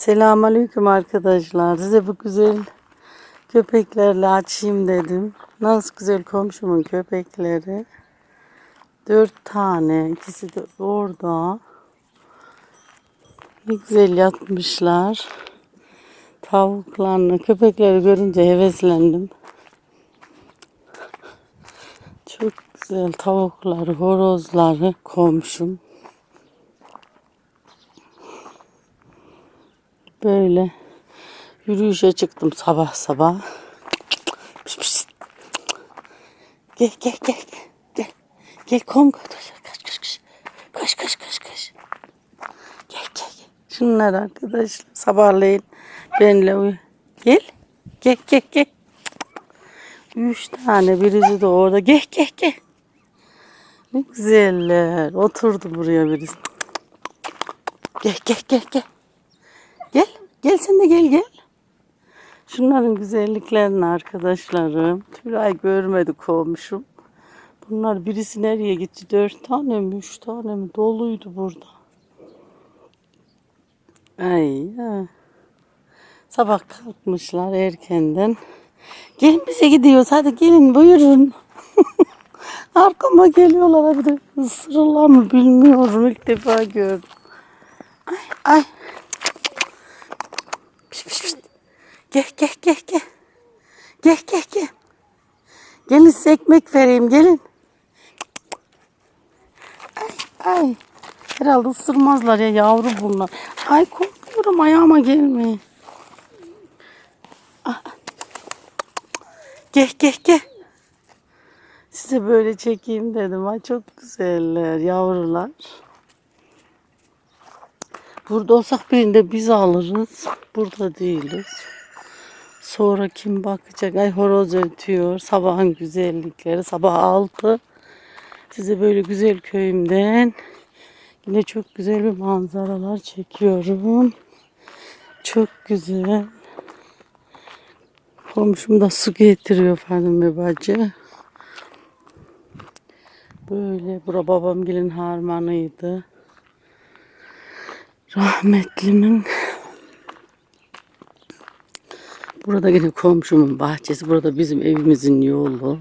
Selamünaleyküm arkadaşlar. Size bu güzel köpeklerle açayım dedim. Nasıl güzel komşumun köpekleri. Dört tane. ikisi de orada. Ne güzel yatmışlar. Tavuklarını, köpekleri görünce heveslendim. Çok güzel tavukları, horozları komşum. Böyle yürüyüşe çıktım sabah sabah. Gel gel gel gel. Gel. Kom kaç kaç kaç kaç. Kaç kaç kaç. Gel gel gel. Şunlar arkadaşlar sabahleyin benimle uyu. Gel. Gel gel gel. Üç tane birisi de orada. Gel gel gel. Ne güzeller. Oturdu buraya birisi. Gel gel gel gel. Gel. Gel sen de gel gel. Şunların güzelliklerini arkadaşlarım. Tülay görmedi komşum. Bunlar birisi nereye gitti? Dört tane mi? Üç tane mi? Doluydu burada. Ay ya. Sabah kalkmışlar erkenden. Gelin bize gidiyoruz. Hadi gelin buyurun. Arkama geliyorlar. Bir de ısırırlar mı bilmiyorum. İlk defa gördüm. Ay ay. Gel gel gel gel. Gel gel gel. Gelin size ekmek vereyim gelin. Ay ay. Herhalde ısırmazlar ya yavru bunlar. Ay korkuyorum ayağıma gelmeyin. Ah. Gel gel gel. Size böyle çekeyim dedim. Ay çok güzeller yavrular. Burada olsak birinde biz alırız. Burada değiliz. Sonra kim bakacak? Ay horoz ötüyor. Sabahın güzellikleri. Sabah altı. Size böyle güzel köyümden yine çok güzel bir manzaralar çekiyorum. Çok güzel. Komşum da su getiriyor Fadime bacı. Böyle bura babam gelin harmanıydı. Rahmetlimin Burada yine komşumun bahçesi. Burada bizim evimizin yolu.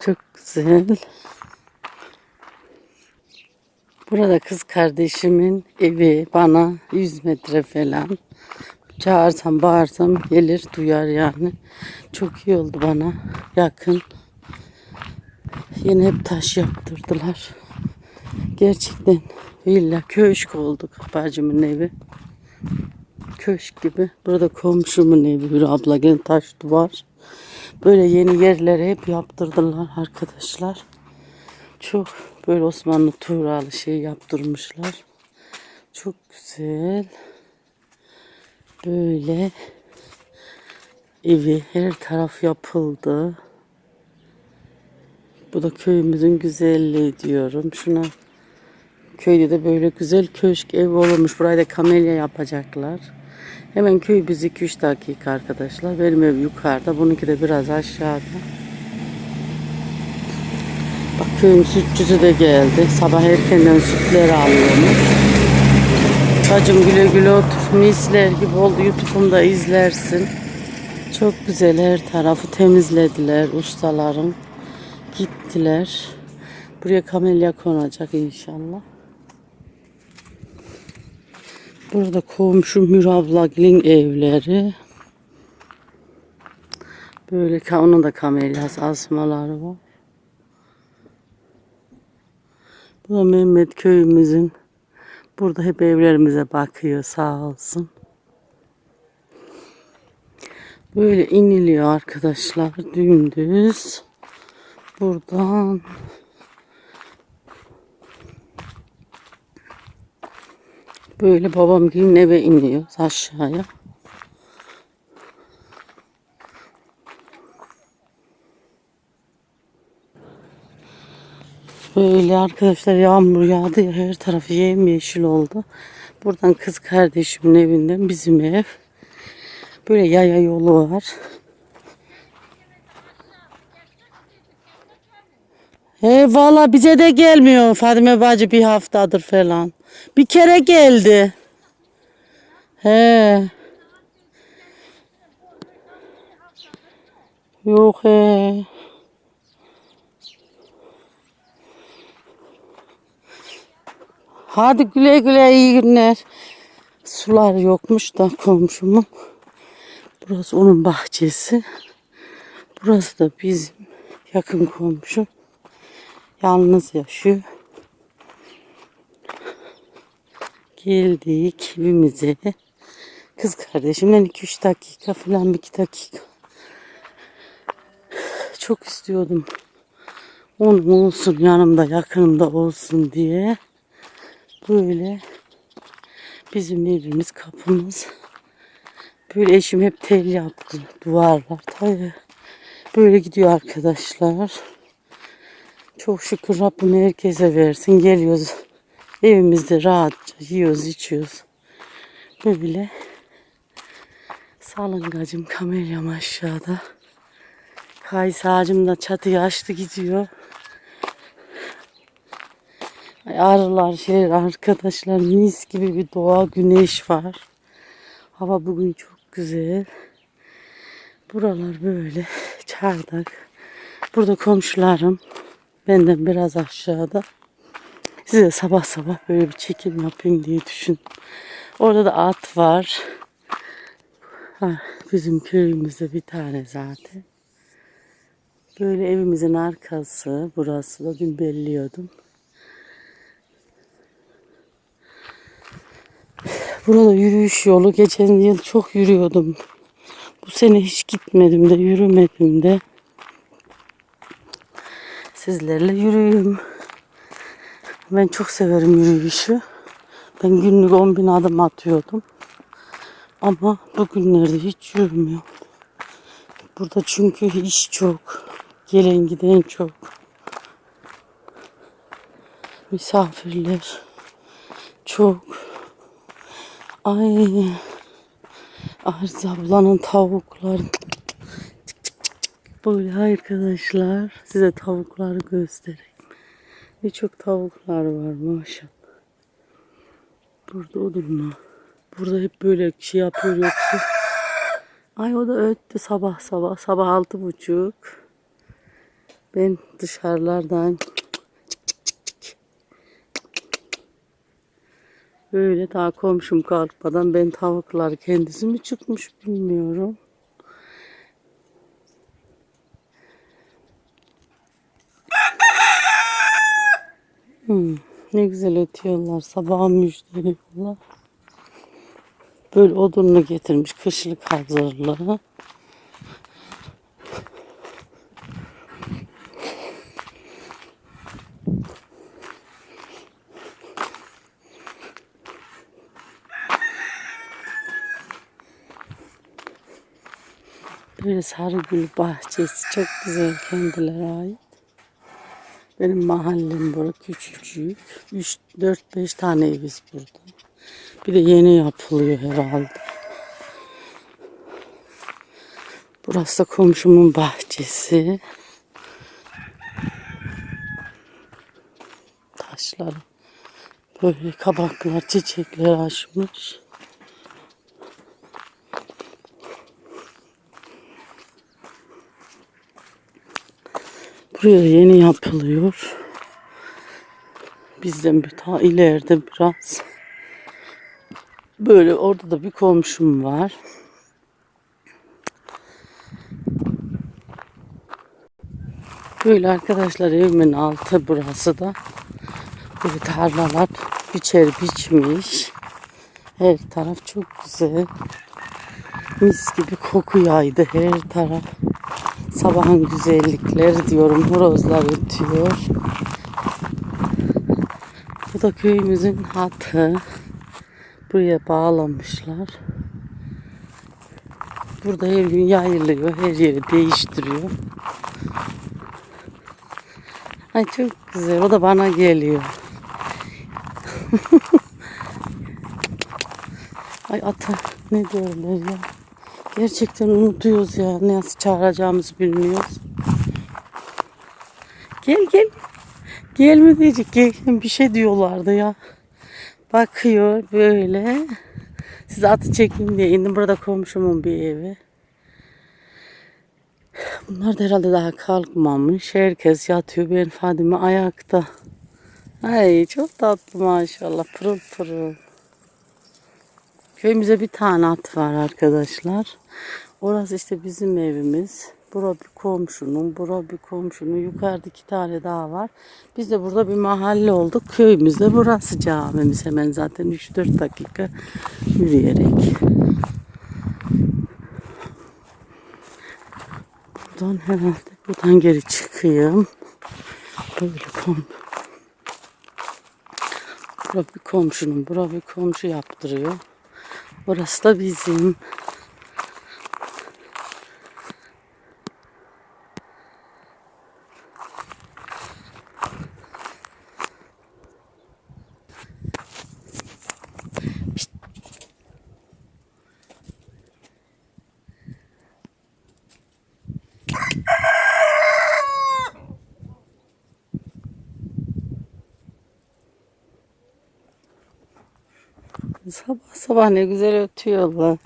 Çok güzel. Burada kız kardeşimin evi bana 100 metre falan. Çağırsam bağırsam gelir duyar yani. Çok iyi oldu bana yakın. Yine hep taş yaptırdılar. Gerçekten villa köşk oldu bacımın evi. Köşk gibi. Burada komşumun evi bir abla gene taş duvar. Böyle yeni yerleri hep yaptırdılar arkadaşlar. Çok böyle Osmanlı Tuğralı şey yaptırmışlar. Çok güzel. Böyle evi her taraf yapıldı. Bu da köyümüzün güzelliği diyorum. Şuna köyde de böyle güzel köşk ev olmuş. Burayı da kamelya yapacaklar. Hemen köy biz 2-3 dakika arkadaşlar. Benim ev yukarıda. Bununki de biraz aşağıda. Bak köyün sütçüsü de geldi. Sabah erkenden sütleri alıyormuş. Bacım güle güle otur. Misler gibi oldu. Youtube'umda izlersin. Çok güzel her tarafı temizlediler ustaların. Gittiler. Buraya kamelya konacak inşallah. Burada komşu Mürablagil'in evleri. Böyle onun da kamelyası asmaları var. Bu da Mehmet köyümüzün. Burada hep evlerimize bakıyor sağ olsun. Böyle iniliyor arkadaşlar dümdüz. Buradan Böyle babam gelin eve iniyor aşağıya. Böyle arkadaşlar yağmur yağdı ya her tarafı yemyeşil oldu. Buradan kız kardeşimin evinden bizim ev. Böyle yaya yolu var. He bize de gelmiyor Fadime bacı bir haftadır falan. Bir kere geldi. He. Yok he. Hadi güle güle iyi günler. Sular yokmuş da komşumun. Burası onun bahçesi. Burası da bizim yakın komşu. Yalnız yaşıyor. Geldik evimize. Kız kardeşimden 2-3 dakika falan 2 dakika. Çok istiyordum. Onun olsun yanımda yakınımda olsun diye. Böyle bizim evimiz kapımız. Böyle eşim hep tel yaptı duvarlar. Tabii böyle gidiyor arkadaşlar. Çok şükür Rabbim herkese versin. Geliyoruz evimizde rahatça yiyoruz içiyoruz. Böyle salıngacım kameryam aşağıda. Kayısı ağacım da çatıyı açtı gidiyor. Arılar şeyler arkadaşlar mis gibi bir doğa güneş var. Hava bugün çok güzel. Buralar böyle çardak. Burada komşularım benden biraz aşağıda. Size sabah sabah böyle bir çekim yapayım diye düşündüm. Orada da at var. Bizim köyümüzde bir tane zaten. Böyle evimizin arkası. Burası da dün belliyordum. Burada yürüyüş yolu. Geçen yıl çok yürüyordum. Bu sene hiç gitmedim de yürümedim de. Sizlerle yürüyeyim. Ben çok severim yürüyüşü. Ben günlük 10 bin adım atıyordum. Ama bugünlerde hiç yürümüyorum. Burada çünkü iş çok. Gelen giden çok. Misafirler çok. Ay. Arzu ablanın tavukları. Böyle arkadaşlar. Size tavukları göstereyim. Ne çok tavuklar var maşallah. Burada olur mu? Burada hep böyle şey yapıyor yoksa. Ay o da öttü sabah sabah. Sabah altı buçuk. Ben dışarılardan Böyle daha komşum kalkmadan ben tavuklar kendisi mi çıkmış bilmiyorum. Hmm, ne güzel ötüyorlar. Sabah müjdeliyorlar. Böyle odununu getirmiş kışlık hazırlığı. Böyle sarıgül bahçesi çok güzel kendilerine ait. Benim mahallem burada küçücük. 3 4 5 tane eviz burada. Bir de yeni yapılıyor herhalde. Burası da komşumun bahçesi. Taşlar böyle kabaklar, çiçekler açmış. Buraya yeni yapılıyor. Bizden bir ta ileride biraz. Böyle orada da bir komşum var. Böyle arkadaşlar evimin altı burası da. Böyle tarlalar biçer biçmiş. Her taraf çok güzel. Mis gibi koku yaydı her taraf. Sabahın güzellikleri diyorum. Horozlar ötüyor. Bu da köyümüzün hatı. Buraya bağlamışlar. Burada her gün yayılıyor. Her yeri değiştiriyor. Ay çok güzel. O da bana geliyor. Ay ata ne diyorlar ya. Gerçekten unutuyoruz ya. Nasıl çağıracağımızı bilmiyoruz. Gel gel. Gelme diyecek. Gel. Bir şey diyorlardı ya. Bakıyor böyle. Size atı çekeyim diye indim. Burada komşumun bir evi. Bunlar da herhalde daha kalkmamış. Herkes yatıyor. Ben Fadime ayakta. Ay çok tatlı maşallah. Pırıl pırıl. Köyümüze bir tane at var arkadaşlar. Orası işte bizim evimiz. Bura bir komşunun, bura bir komşunun. Yukarıda iki tane daha var. Biz de burada bir mahalle olduk. Köyümüzde burası camimiz hemen zaten 3-4 dakika yürüyerek. Buradan herhalde buradan geri çıkayım. Böyle kom Bura bir komşunun, bura bir komşu yaptırıyor. Burası da bizim. Sabah sabah ne güzel ötüyorlar.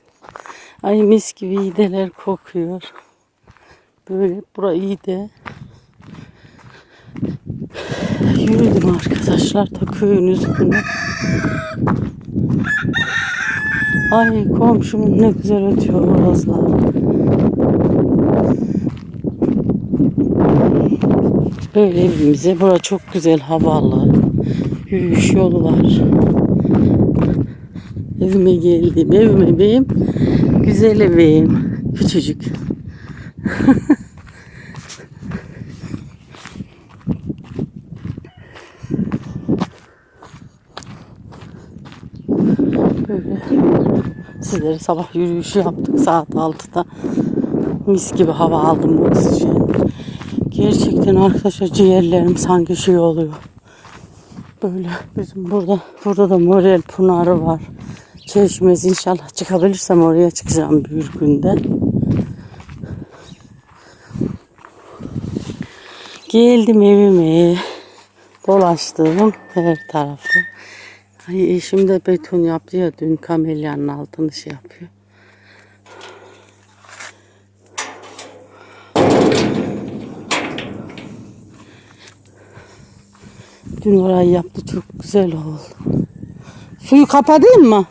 Ay mis gibi iğdeler kokuyor. Böyle bura iyi de. Yürüdüm arkadaşlar da köyün üstüne. Ay komşumun ne güzel ötüyor horozlar. Böyle evimize. Bura çok güzel havalı. Yürüyüş yolu var. Evime geldim. Evime benim güzel evim. Küçücük. Böyle sizlere sabah yürüyüşü yaptık saat 6'da. Mis gibi hava aldım oksijen. Gerçekten arkadaşlar ciğerlerim sanki şey oluyor. Böyle bizim burada burada da Morel Pınarı var. Çeşmesi inşallah çıkabilirsem oraya çıkacağım bir günde. Geldim evime. Dolaştım her tarafı. Ay eşim de beton yaptı ya dün kamelyanın altını şey yapıyor. Dün orayı yaptı çok güzel oldu. Suyu kapatayım mı?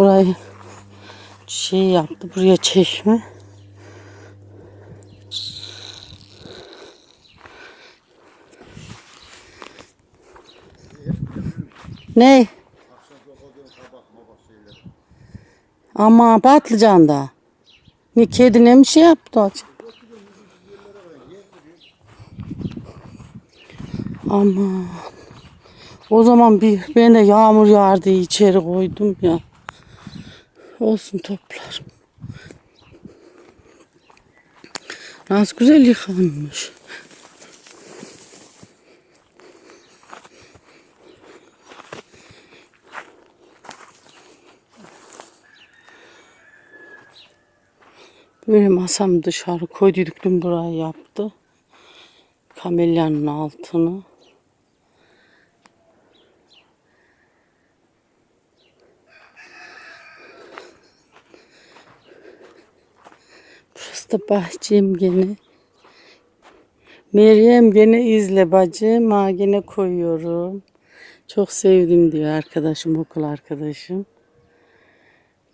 Burayı şey yaptı. Buraya çeşme. Ne? Ama patlıcan da. Ne kedine mi şey yaptı acaba? Ama o zaman bir ben de yağmur yağar diye içeri koydum ya. Olsun toplarım. Nasıl güzel yıkanmış. Böyle masam dışarı koyduyduk dün burayı yaptı. Kamelyanın altını. Da bahçem gene. Meryem gene izle bacım. Ha gene koyuyorum. Çok sevdim diyor arkadaşım, okul arkadaşım.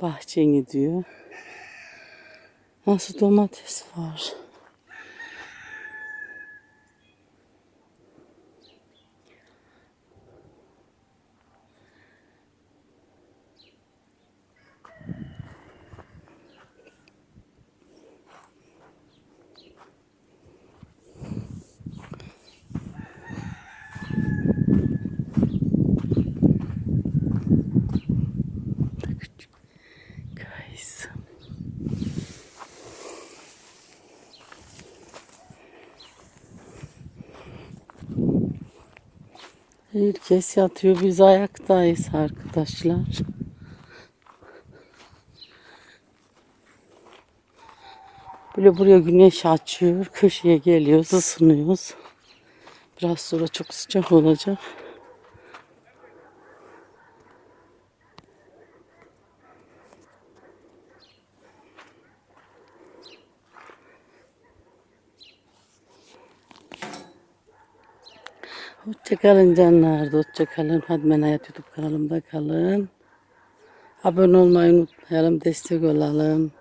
Bahçeni diyor. Nasıl domates var. Kayısı. Herkes yatıyor. Biz ayaktayız arkadaşlar. Böyle buraya güneş açıyor. Köşeye geliyoruz, ısınıyoruz. Biraz sonra çok sıcak olacak. Hoşçakalın canlar. Hoşçakalın. Hadi ben Hayat YouTube kanalımda kalın. Abone olmayı unutmayalım. Destek olalım.